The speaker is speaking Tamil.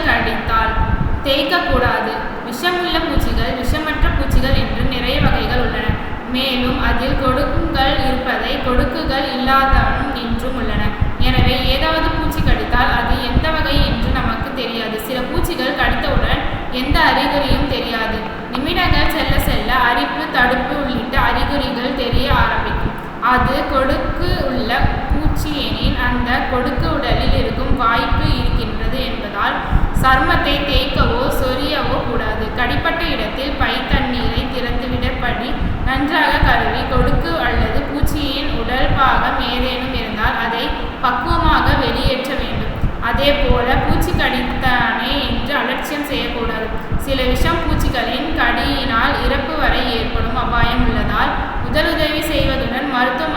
பூச்சிகள் அடித்தால் தேய்க்கக்கூடாது. விஷமுள்ள பூச்சிகள் விஷமற்ற பூச்சிகள் என்று நிறைய வகைகள் உள்ளன. மேலும் அதில் கொடுக்குகள் இருப்பதை கொடுக்குகள் இல்லாதவனும் என்றும் உள்ளன. எனவே ஏதாவது பூச்சி கடித்தால் அது எந்த வகை என்று நமக்கு தெரியாது. சில பூச்சிகள் கடித்தவுடன் எந்த அறிகுறியும் தெரியாது. நிமிடங்கள் செல்ல செல்ல அரிப்பு தடுப்பு உள்ளிட்ட அறிகுறிகள் தெரிய ஆரம்பிக்கும். அது கொடுக்கு உள்ள பூச்சி எனின் அந்த கொடுக்கு உடலில் இருக்கும் வாய்ப்பு சர்மத்தை தேய்க்கவோ சொரியவோ கூடாது. கடிப்பட்ட இடத்தில் பை தண்ணீரை திறந்துவிடப்படி நன்றாக கழுவி கொடுக்கு அல்லது பூச்சியின் உடல் பாகம் ஏதேனும் இருந்தால் அதை பக்குவமாக வெளியேற்ற வேண்டும். அதே போல பூச்சி கடித்தானே என்று அலட்சியம் செய்யக்கூடாது. சில விஷம் பூச்சிகளின் கடியினால் இறப்பு வரை ஏற்படும் அபாயம் உள்ளதால் முதலுதவி செய்வதுடன் மருத்துவ